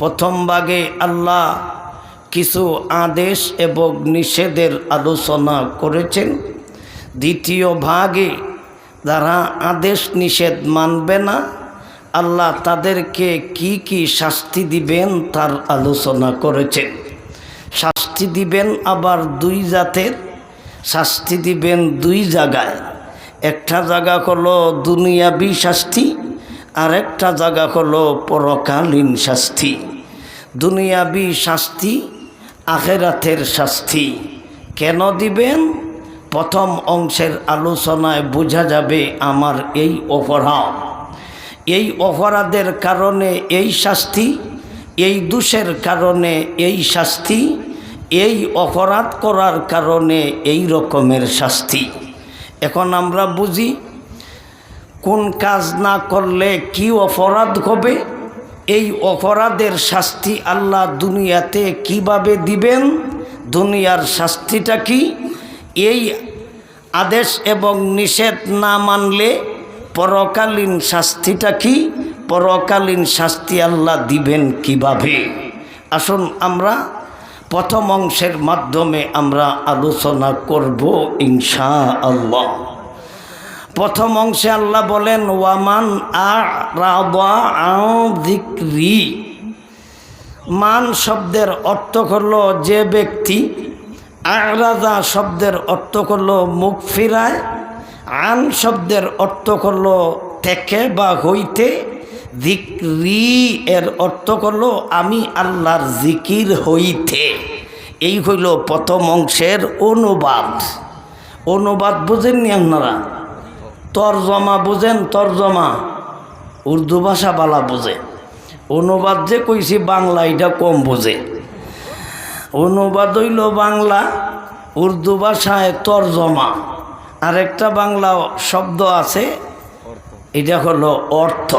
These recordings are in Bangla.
প্রথম ভাগে আল্লাহ কিছু আদেশ এবং নিষেধের আলোচনা করেছেন। দ্বিতীয় ভাগে যারা আদেশ নিষেধ মানবে না, আল্লাহ তাদেরকে কি কি শাস্তি দিবেন তার আলোচনা করেছেন। শাস্তি দিবেন আবার দুই জাতের, শাস্তি দিবেন দুই জায়গায়। একটা জায়গা হলো দুনিয়াবি শাস্তি আর একটা জায়গা হলো পরকালীন শাস্তি। দুনিয়াবি শাস্তি, আখেরাতের শাস্তি। কেন দিবেন? প্রথম অংশের আলোচনায় বোঝা যাবে আমার এই অপরাধ। এই অপরাধের কারণে এই শাস্তি, এই দোষের কারণে এই শাস্তি, এই অপরাধ করার কারণে এই রকমের শাস্তি। এখন আমরা বুঝি, কোন কাজ না করলে কি অপরাধ হবে? এই অপরাধের শাস্তি আল্লাহ দুনিয়াতে কীভাবে দিবেন? দুনিয়ার শাস্তিটা কি? এই আদেশ এবং নিষেধ না মানলে পরকালীন শাস্তিটা কি? পরকালীন শাস্তি আল্লাহ দিবেন কীভাবে? আসুন আমরা প্রথম অংশের মাধ্যমে আমরা আলোচনা করব ইনশা আল্লাহ প্রথম অংশে আল্লাহ বলেন, ওয়ামান আিক্রি মান শব্দের অর্থ হল যে ব্যক্তি, আরাদা শব্দের অর্থ হল মুখ ফিরায়, আন শব্দের অর্থ হল থেকে বা হইতে জিক্রি এর অর্থ হল আমি আল্লাহর জিকির হইতে। এই হইল প্রথম অংশের অনুবাদ। অনুবাদ বুঝেননি আপনারা? তরজমা বুঝেন, তরজমা। উর্দু ভাষা বালা বোঝে। অনুবাদ যে কইছি, বাংলা এটা কম বোঝে। অনুবাদ হইল বাংলা, উর্দু ভাষায় তরজমা। আর একটা বাংলা শব্দ আছে, এটা হলো অর্থ।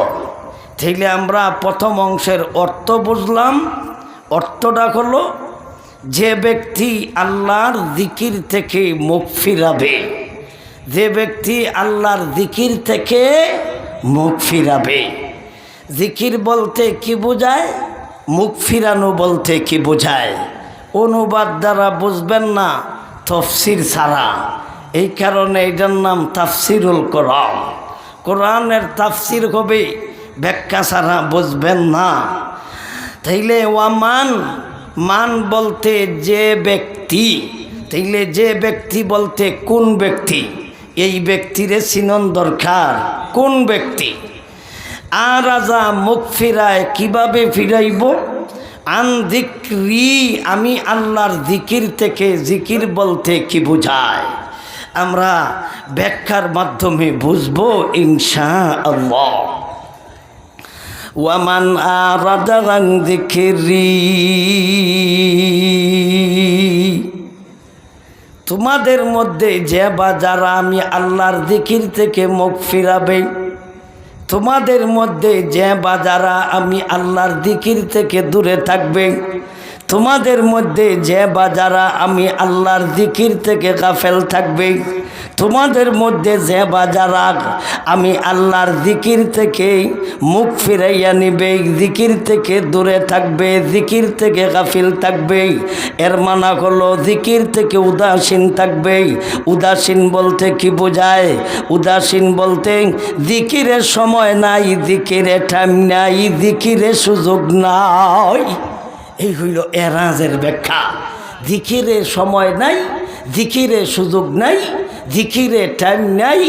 তাইলে আমরা প্রথম অংশের অর্থ বুঝলাম। অর্থটা হলো যে ব্যক্তি আল্লাহর দিকির থেকে মুখ ফিরাবে। যে ব্যক্তি আল্লাহর দিকির থেকে মুখ ফিরাবে। জিকির বলতে কি বোঝায়? মুখ ফিরানো বলতে কি বোঝায়? অনুবাদ দ্বারা বুঝবেন না, তফসির ছাড়া। এই কারণে এটার নাম তাফসিরুল কোরআন। কোরআনের তাফসির হবে, ব্যাখ্যা ছাড়া বুঝবেন না। তাইলে ওয়ামান, মান বলতে যে ব্যক্তি, তাইলে যে ব্যক্তি বলতে কোন ব্যক্তি? এই ব্যক্তিরে চিনন দরকার। কোন ব্যক্তি? আর রাজা মুখ ফিরায় কীভাবে ফিরাইব? আন দিক্রি, আমি আল্লাহর জিকির থেকে জিকির বলতে কি বোঝায়? আমরা ব্যাখ্যার মাধ্যমে বুঝব ইনশা আল্লাহ ওয়ামান আরাদাং দিকিরি। তোমাদের মধ্যে যে বা যারা আমি আল্লাহর দিকির থেকে মুখ ফিরাবে, তোমাদের মধ্যে যে বা যারা আমি আল্লাহর দিকির থেকে দূরে থাকবে তোমাদের মধ্যে যে বা যারা আমি আল্লাহর দিকির থেকে গাফেল থাকবে, তোমাদের মধ্যে যে বা যারা আমি আল্লাহর দিকির থেকে মুখ ফিরাইয়া নিবে দিকির থেকে দূরে থাকবে দিকির থেকে গাফিল থাকবে, এর মানা হলো দিকির থেকে উদাসীন থাকবে। উদাসীন বলতে কি বোঝায়? উদাসীন বলতে দিকিরের সময় নাই দিকিরে টাইম নাই দিকিরে সুযোগ নাই। এই হইল এরাজের ব্যাখ্যা। দিকিরে সময় নাই দিকিরে সুযোগ নাই দিকিরে টাইম নাই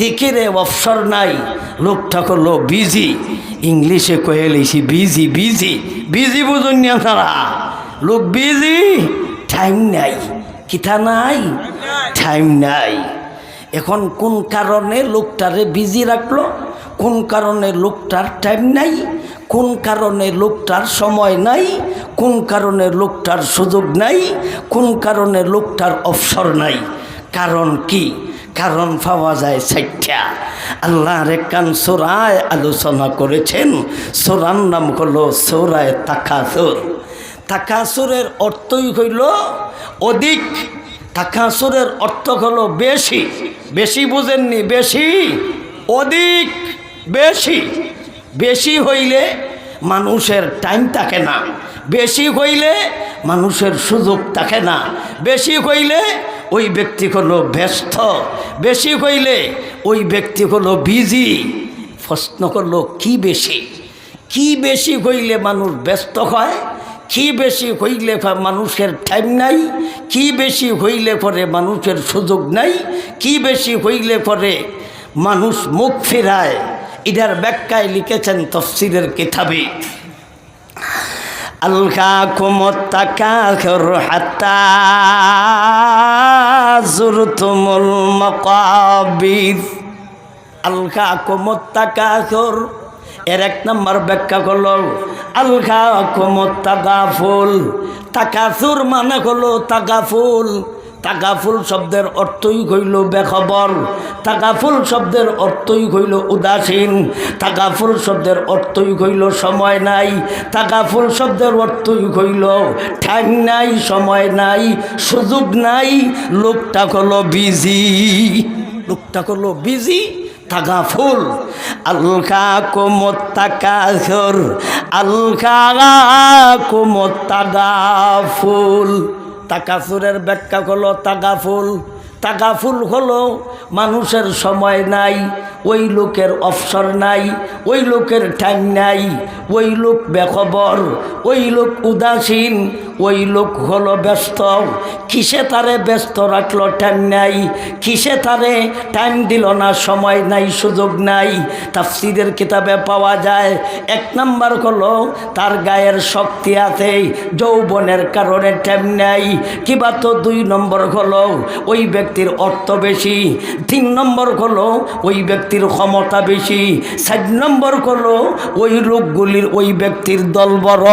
দিকিরে অবসর নাই। লোকটা করল বিজি ইংলিশে কয়ে লিছি বিজি বিজি বিজি বুঝুন না তারা লোক বিজি টাইম নাই। কিতা নাই? টাইম নাই। এখন কোন কারণে লোকটারে বিজি রাখল? কোন কারণে লোকটার টাইম নাই, কোন কারণে লোকটার সময় নাই, কোন কারণে লোকটার সুযোগ নাই, কোন কারণে লোকটার অবসর নাই। কারণ কি? কারণ পাওয়া যায় সাইঠা আল্লাহর কান সোরায় আলোচনা করেছেন, সোরার নাম হলো সোরায় তাকাসুর। তাকাসুরের অর্থই হইল অধিক। তাকাসুরের অর্থ হলো বেশি। বেশি বুঝেননি, বেশি অধিক। বেশি বেশি হইলে মানুষের টাইম থাকে না। বেশি হইলে মানুষের সুযোগ থাকে না। বেশি হইলে ওই ব্যক্তি হলো ব্যস্ত। বেশি হইলে ওই ব্যক্তি হলো বিজি প্রশ্ন করল, কি বেশি? কি বেশি হইলে মানুষ ব্যস্ত হয়? কি বেশি হইলে মানুষের টাইম নাই? কি বেশি হইলে পরে মানুষের সুযোগ নাই? কি বেশি হইলে পরে মানুষ মুখ ফেরায়? এটার ব্যাখ্যায় লিখেছেন তফসিরের কিতাবে। আলকা কোমত্তাকাখর এর এক নম্বর ব্যাখ্যা করল আলকা ফুল তাকাসুর মানে হলো তাকাফুল তাগাফুল শব্দের অর্থই হইল বেখবর। তাগাফুল শব্দের অর্থই হইল উদাসীন। তাগাফুল শব্দের অর্থই হইল সময় নাই। তাগাফুল শব্দের অর্থই হইল ঠ্যাং নাই, সময় নাই, সুযোগ নাই। লোকটা হলো বিজি। লোকটা হলো বিজি, তাগাফুল। আলকা কোমত তাকাসর আলকা কোমত তাগাফুল। তাকাসুরের ব্যাখ্যা হলো তাগাফুল। তাগাফুল হলো মানুষের সময় নাই ওই লোকের অবসর নাই, ওই লোকের ঠ্যাং নাই, ওই লোক বেখবর, ওই লোক উদাসীন, ওই লোক হলো ব্যস্ত। কিসে তারে ব্যস্ত রাখল টাইম নাই, কিসে তারে টাইম দিল না সময় নাই, সুযোগ নাই? তাফসিদের কিতাবে পাওয়া যায়, এক নাম্বার হলো তার গায়ের শক্তি আছে, যৌবনের কারণে টাইম নাই। কিবা তো দুই নম্বর হলো, ওই ব্যক্তির অর্থ বেশি। তিন নম্বর হলো, ওই ব্যক্তির ক্ষমতা বেশি। সাত নম্বর হলো ওই লোকগুলির, ওই ব্যক্তির দল বড়।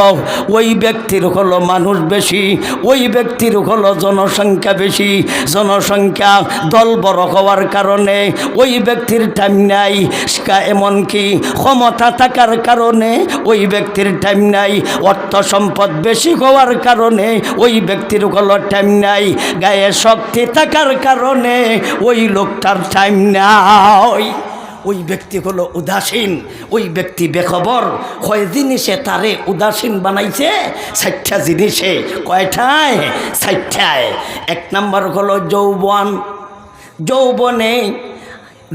ওই ব্যক্তির হলো মানুষ বেশি। ওই ব্যক্তির হলো জনসংখ্যা বেশি। জনসংখ্যা দল বড় হওয়ার কারণে ওই ব্যক্তির টাইম নাই। এমনকি ক্ষমতা থাকার কারণে ওই ব্যক্তির টাইম নাই। অর্থ সম্পদ বেশি হওয়ার কারণে ওই ব্যক্তির হলো টাইম নাই। গায়ে শক্তি থাকার কারণে ওই লোকটার টাইম নাই। ওই ব্যক্তি হলো উদাসীন, ওই ব্যক্তি বেখবর। কয় জিনিসে তারে উদাসীন বানাইছে? ষাটটা জিনিসে কয়টায়? ষাটটায়। এক নম্বর হলো যৌবন। যৌবনে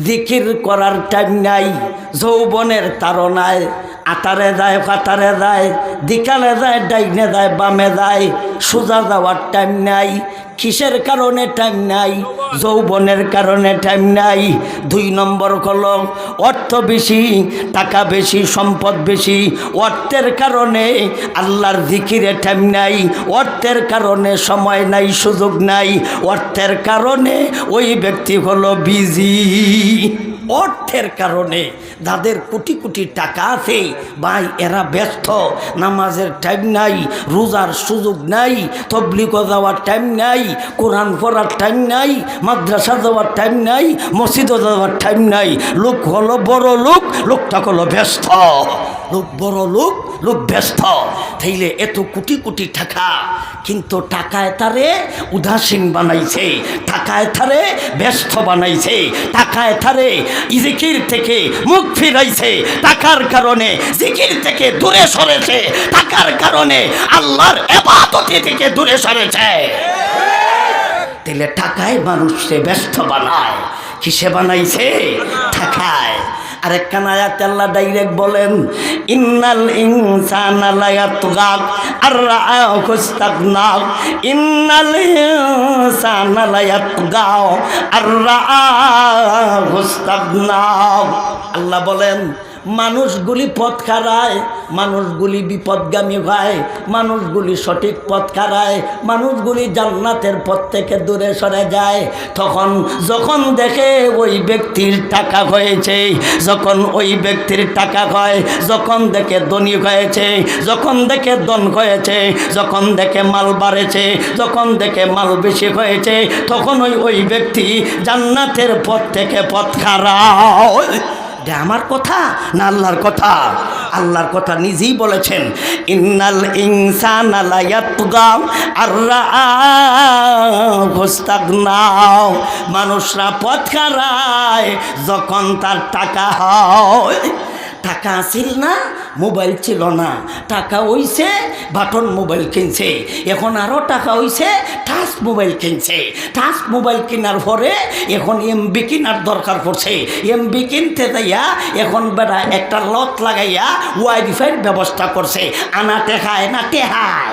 জিকির করার টাইম নাই, যৌবনের তারনায় আতারে যায় ফাতারে যায়, দিকালে যায়, ডাইনে যায়, বামে যায়, সোজা যাওয়ার টাইম নাই, কিসের কারণে টাইম নাই, যৌবনের কারণে টাইম নাই, দুই নম্বর হলো অর্থ বেশি, টাকা বেশি, সম্পদ বেশি, অর্থের কারণে আল্লাহর জিকিরে টাইম নাই, অর্থের কারণে সময় নাই, সুযোগ নাই, অর্থের কারণে ওই ব্যক্তি হলো বিজি। অর্থের কারণে যাদের কোটি কোটি টাকা আছে। ভাই, এরা ব্যস্ত, নামাজের টাইম নাই, রোজার সুযোগ নাই তবলিগ যাওয়ার টাইম নাই, কোরআন পড়ার টাইম নাই, মাদ্রাসা যাওয়ার টাইম নাই, মসজিদও যাওয়ার টাইম নাই। লোক হলো বড় লোক, লোকটা হলো ব্যস্ত। লোক বড় লোক লোক ব্যস্ত। তাইলে এত কোটি কোটি টাকা, কিন্তু টাকায় তারে উদাসীন বানাইছে, টাকায় তারে ব্যস্ত বানাইছে, টাকায় তারে জিকির থেকে মুখ ফিরাইছে, টাকার কারণে জিকির থেকে দূরে সরেছে, টাকার কারণে আল্লাহর এবাদতি থেকে দূরে সরেছে। তাহলে টাকায় মানুষকে ব্যস্ত বানায়, কিসে বানাইছে? টাকায়। আরেক আয়াত আল্লাহ ডাইরেক্ট বলেন, ইন্নাল ইনসান লা ইয়াতগা আর রাআহু ইস্তাগনা ইন্নাল ইনসানা লা ইয়াতগা আর রাআহু ইস্তাগনা আল্লাহ বলেন মানুষগুলি পথ খারায় মানুষগুলি বিপদগামী হয়, মানুষগুলি সঠিক পথ খারায় মানুষগুলি জান্নাতের পথ থেকে দূরে সরে যায়। তখন যখন দেখে ওই ব্যক্তির টাকা হয়েছে, যখন ওই ব্যক্তির টাকা হয়, যখন দেখে ধনী হয়েছে, যখন দেখে দন হয়েছে, যখন দেখে মাল বাড়েছে, যখন দেখে মাল বেশি হয়েছে তখন ওই ওই ব্যক্তি জান্নাতের পথ থেকে পথ খারাপ এটা আমার কথা না আল্লাহর কথা? আল্লাহর কথা নিজেই বলেছেন, ইন্নাল ইনসান নাও মানুষরা পথ যখন তার টাকা হয় টাকা আসিল না, মোবাইল ছিল না। টাকা হইছে, বাটন মোবাইল কিনছে। এখন আরও টাকা হইছে টাচ মোবাইল কিনছে। টাচ মোবাইল কেনার পরে এখন এমবি কেনার দরকার পড়ছে। এমবি কিনতে যাইয়া এখন বেড়া একটা লক লাগাইয়া ওয়াইফাইয়ের ব্যবস্থা করছে। আনা টেকায় না টেহায়।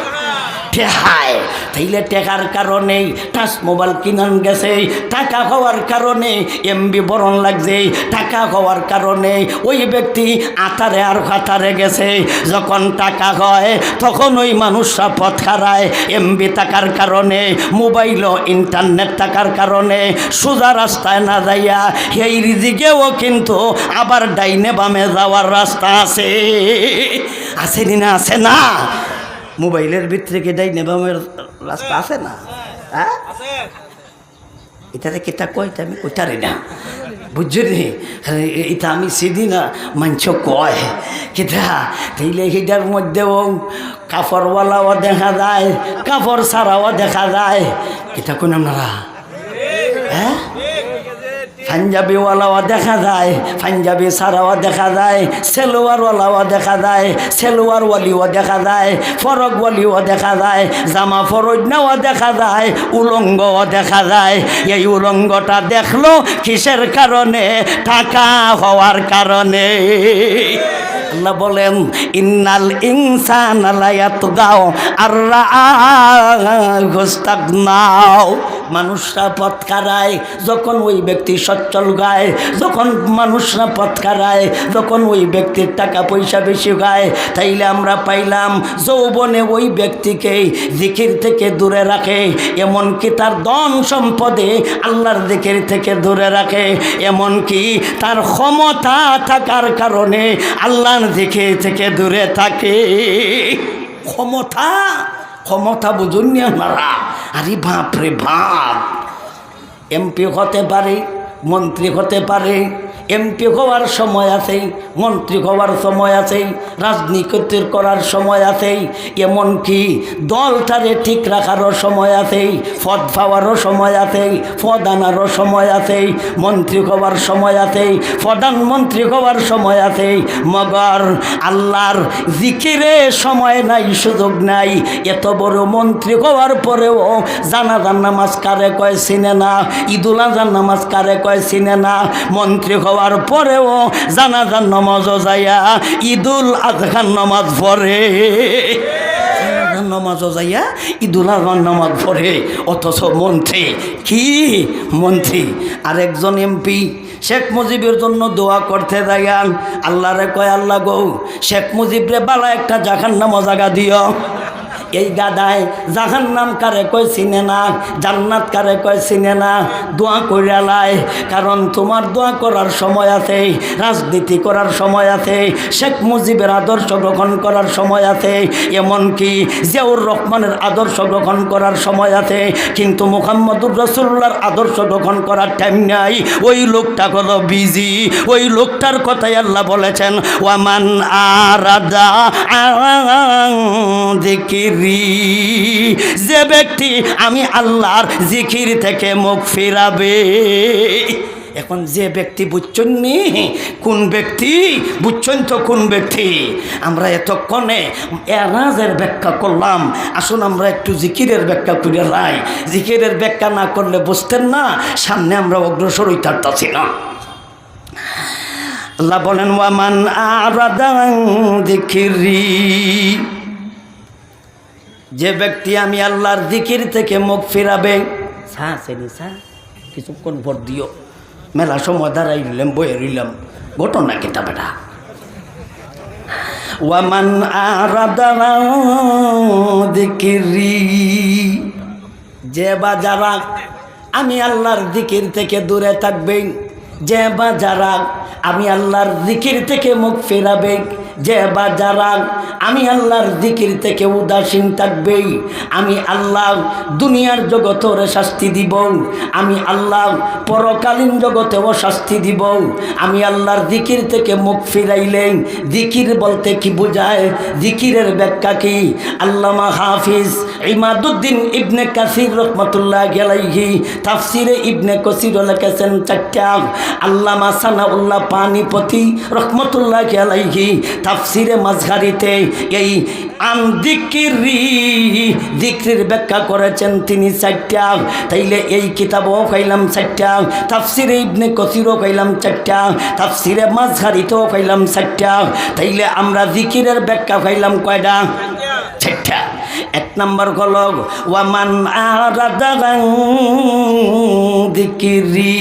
টেহায় তাইলে টেকার কারণে টাচ মোবাইল কিনান গেছে। টাকা হওয়ার কারণে এমবি বরণ লাগছে। টাকা হওয়ার কারণে ওই ব্যক্তি আতারে আর খাতারে গেছে। যখন টাকা হয়, তখন ওই মানুষরা পথ খারায় এমবি টাকার কারণে, মোবাইল ইন্টারনেট টাকার কারণে সোজা রাস্তায় না যাইয়া এই রিজিকেও কিন্তু আবার ডাইনে বামে যাওয়ার রাস্তা আছে। আছে না? আছে না? মোবাইলের ভিতরে কি ডাইনে বামের রাস্তা আছে না? হ্যাঁ? এটাতে কেটা কয় আমি কইতারি না। বুঝছি এটা আমি সিদি না, মাঞ্চ কয়। কেটা তাইলে সেটার মধ্যেও কাপড়ওয়ালাও দেখা যায় কাপড় ছাড়াও দেখা যায়। এটা কোন আপনারা? হ্যাঁ? পাঞ্জাবিওয়ালাও দেখা যায় পাঞ্জাবি সারাও দেখা যায়, সেলোয়ারওয়ালাও দেখা যায়, সেলোয়ারওয়ালিও দেখা যায়, ফরকওয়ালিও দেখা যায়, জামা ফরজনাও দেখা যায়, উলঙ্গও দেখা যায়। এই উলঙ্গটা দেখল কিসের কারণে? টাকা হওয়ার কারণে। আল্লাহ বলেন, ইন্নাল ইনসান আলায়াত গাও আর নাও মানুষরা পথ কারায় যখন ওই ব্যক্তি সচ্ছল গায় যখন মানুষরা পথ কারায় যখন ওই ব্যক্তির টাকা পয়সা বেশি গায় তাইলে আমরা পাইলাম যৌবনে ওই ব্যক্তিকে জিকির থেকে দূরে রাখে এমনকি তার ধন সম্পদে আল্লাহর দিকের থেকে দূরে রাখে এমনকি তার ক্ষমতা থাকার কারণে আল্লাহর দিকে থেকে দূরে থাকে। ক্ষমতা ক্ষমতা বুঝুন নি আপনারা। আরে বাপ রে বাপ। এমপি হতে পারে মন্ত্রী হতে পারে, এমপি হওয়ার সময় আছে, মন্ত্রী হওয়ার সময় আছে রাজনীতি করার সময় আছে, এমনকি দলটারে ঠিক রাখারও সময় আছে, পদ পাওয়ারও সময় আছে, পদ আনারও সময় আছে, মন্ত্রী হওয়ার সময় আছে, প্রধানমন্ত্রী হওয়ার সময় আছে, মগর আল্লাহর জিকিরে সময় নাই, সুযোগ নাই, এত বড় মন্ত্রী হওয়ার পরেও জানাজান নামাজ কারে কয় সিনে না, ঈদুল আজহার নামাজ কারে কয় চিনে না মন্ত্রী হওয়ার পরেও জানাজান নামাজও যাইয়া ঈদুল আজহার নামাজ পড়ে। জানাজার নামাজও যাইয়া ঈদুল আজহার নামাজ পড়ে। অথচ মন্ত্রী, কি মন্ত্রী? আরেকজন এমপি, শেখ মুজিবের জন্য দোয়া করতে যাইয়ান। আল্লাহরে কয়, আল্লাহ গো, শেখ মুজিবরে বালা একটা জাখান নামা জাগা দিও এই গাদায় জাহান নাম কারে কয় চিনে না, জান্নাত কারে কয় চিনে না, দোয়া করিয়ালায় কারণ তোমার দোয়া করার সময় আছে, রাজনীতি করার সময় আছে, শেখ মুজিবের আদর্শ গ্রহণ করার সময় আছে, এমনকি জিয়াউর রহমানের আদর্শ গ্রহণ করার সময় আছে, কিন্তু মুহাম্মদুর রসুল্লার আদর্শ গ্রহণ করার টাইম নাই। ওই লোকটা হলো বিজি ওই লোকটার কথাই আল্লাহ বলেছেন ওয়ামান আরাদা জিকিরি। যে ব্যক্তি আমি আল্লাহর জিকির থেকে মুখ ফিরাবে, এখন যে ব্যক্তি বুঝছেন নি? কোন ব্যক্তি? বুঝছেন তো কোন ব্যক্তি? আমরা এতক্ষণে এরাজের ব্যাখ্যা করলাম। আসুন আমরা একটু জিকিরের ব্যাখ্যা করে লাই জিকিরের ব্যাখ্যা না করলে বুঝতেন না, সামনে আমরা অগ্রসর হইতে পারতাছি না। আল্লাহ বলেন, ওয়ামান আরাদাং দিকিরি যে ব্যক্তি আমি আল্লাহর দিকির থেকে মুখ ফিরাবে সা শ্রেণি সা কিছুক্ষণ ভোট দিও। মেলা সময় দাঁড়াই রইলাম বয়ে রইলাম। ঘটনা কেটা বেটা? ওয়ামান আরাদাং দিকিরি যে বা যারা আমি আল্লাহর দিকির থেকে দূরে থাকবে যে বা যারা আমি আল্লাহর দিকির থেকে মুখ ফেরাবে যে বা আমি আল্লাহর দিকির থেকে উদাসীন থাকবেই। আমি আল্লাহ দুনিয়ার জগতের শাস্তি দিব। আমি আল্লাহ পরকালীন জগতেও শাস্তি দিব। আমি আল্লাহর দিকির থেকে মুখ ফিরাইলেন দিকির বলতে কি বোঝায়? দিকিরের ব্যাখ্যা কি? আল্লামা হাফিজ ইমাদুদ্দিন ইবনে কাসির রহমতুল্লাহ গেলাইহি তাফসিরে ইবনে কসির লেখেছেন চারটা। আল্লামা সানাউল্লাহ পানিপতি রহমতুল্লাহ গেলাইহি তাফসিরে মাঝহারিতে এই আন্দিকিরি দিকরির ব্যাখ্যা করেছেন তিনি চারটা। তাইলে এই কিতাবও খাইলাম চারটা। তাফসিরে ইবনে কসিরও খাইলাম চারটা। তাফসিরে মাঝহারিতেও খাইলাম চারটা। তাইলে আমরা জিকিরের ব্যাখ্যা খাইলাম কয়টা? চারটা এক নম্বর হল ওয়ামান দিকিরি।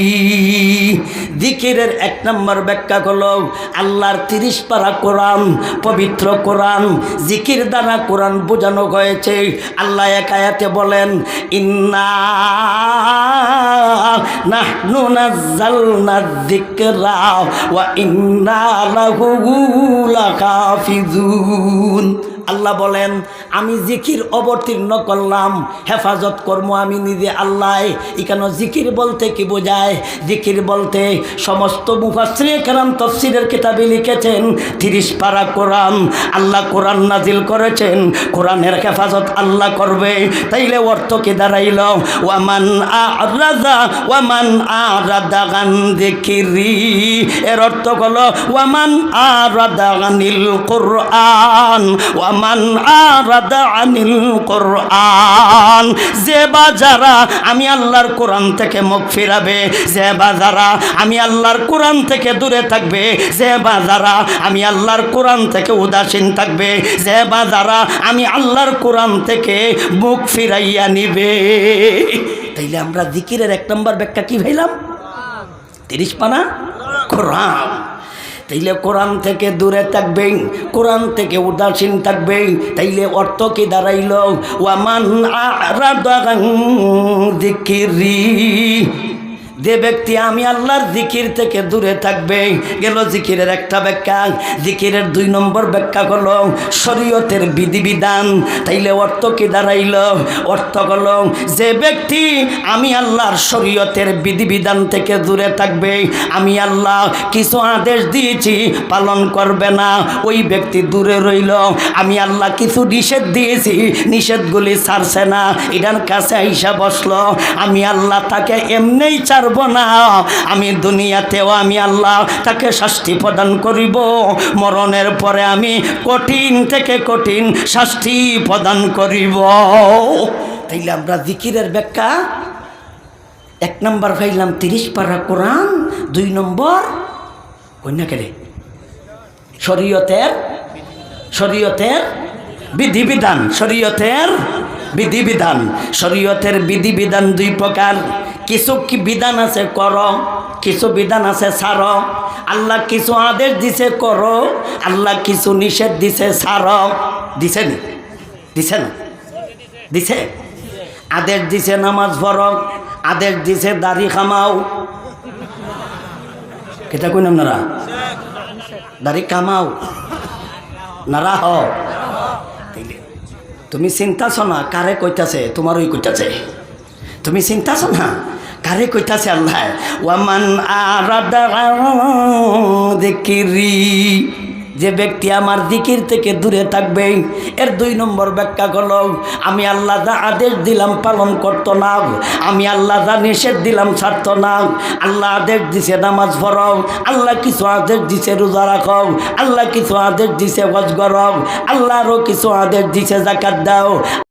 দিকিরের এক নম্বর ব্যাখ্যা হল আল্লাহর তিরিশ পারা কোরআন, পবিত্র কোরআন, জিকির দ্বারা কোরআন বোঝানো হয়েছে। আল্লাহ একায়াতে বলেন, ইন্না নাহনু নাজ্জালনা যিকরা ওয়া ইন্না লাহু লাহাফিজুন আল্লাহ বলেন, আমি জিকির অবতীর্ণ করলাম, হেফাজত কর্ম আমি নিজে আল্লাহ। এখানে জিকির বলতে কি বোঝায়? জিকির বলতে সমস্ত মুফাশ্রী কেরাম তফসিরের কিতাবে লিখেছেন, তিরিশ পারা কোরআন আল্লাহ কোরআন নাজিল করেছেন, কোরআনের হেফাজত আল্লাহ করবে। তাইলে অর্থ কি দাঁড়াইল? ওয়ামান আরাদা ওয়ামান আরাদা গান দেখিরি এর অর্থ হলো, ওয়ামান আরাদা গানিল কোরআন ওয়ামান আরাদা আনিল কোরআন। যে বা যারা আমি আল্লাহর কোরআন থেকে মুখ ফিরাবে, যে বা যারা আমি আল্লাহর কোরআন থেকে দূরে থাকবে, যে বা যারা আমি আল্লাহর কোরআন থেকে উদাসীন থাকবে, যে বা যারা আমি আল্লাহর কোরআন থেকে মুখ ফিরাইয়া নিবে। তাইলে আমরা জিকিরের এক নম্বর ব্যাখ্যা কি ভাইলাম? তিরিশ পানা কোরআন। তাইলে কোরআন থেকে দূরে থাকবে কোরআন থেকে উদাসীন থাকবেন তাইলে অর্থ কি দাঁড়াইল? ওয়ামান দিকিরি। যে ব্যক্তি আমি আল্লাহর জিকির থেকে দূরে থাকবে, গেল জিকিরের একটা ব্যাখ্যা। জিকিরের দুই নম্বর ব্যাখ্যা হলো, শরীয়তের বিধিবিধান। তাইলে অর্থ কি দাঁড়াইল? অর্থ হল, যে ব্যক্তি আমি আল্লাহর শরীয়তের বিধিবিধান থেকে দূরে থাকবে, আমি আল্লাহ কিছু আদেশ দিয়েছি, পালন করবে না। ওই ব্যক্তি দূরে রইল। আমি আল্লাহ কিছু নিষেধ দিয়েছি, নিষেধগুলি ছাড়ছে না। এটার কাছে আইসা বসল। আমি আল্লাহ তাকে এমনিই ছাড়ব না। আমি দুনিয়াতেও আমি আল্লাহ তাকে শাস্তি প্রদান করিব। মরণের পরে আমি কঠিন থেকে কঠিন শাস্তি প্রদান করিব। তাইলে আমরা জিকিরের ব্যাখ্যা এক নম্বর পাইলাম তিরিশ পারা কোরআন, দুই নম্বর কন্যা কেড়ে শরীয়তের শরীয়তের বিধিবিধান শরীয়তের বিধিবিধান শরীয়তের বিধিবিধান দুই প্রকার। কিছু কি বিধান আছে কর? কিছু বিধান আছে সার আল্লাহ কিছু আদেশ দিছে কর, আল্লাহ কিছু নিষেধ দিছে সার দিছে নি? দিছে না? দিছে? আদেশ দিছে নামাজ পড়, আদেশ দিছে দাড়ি খামাও। কেটা কই নারা? দাড়ি কামাও নারা হ। তুমি চিন্তাছ না, কারে কইতাছে? তোমার ওই কইতাছে। তুমি চিন্তাছ না? কারে কইতাছে আল্লাহ, ওয়ামান আরাদা যে ব্যক্তি আমার দিকির থেকে দূরে থাকবে, এর দুই নম্বর ব্যাখ্যা করল আমি আল্লাহ যা আদেশ দিলাম পালন করত না, আমি আল্লাহ যা নিষেধ দিলাম ছাড়ত না, আল্লাহ আদেশ দিছে নামাজ পড়াও, আল্লাহ কিছু আদেশ দিছে রোজা রাখাও আল্লাহ কিছু আদেশ দিছে হজ করব আল্লাহরও কিছু আদেশ দিছে জাকাত দাও।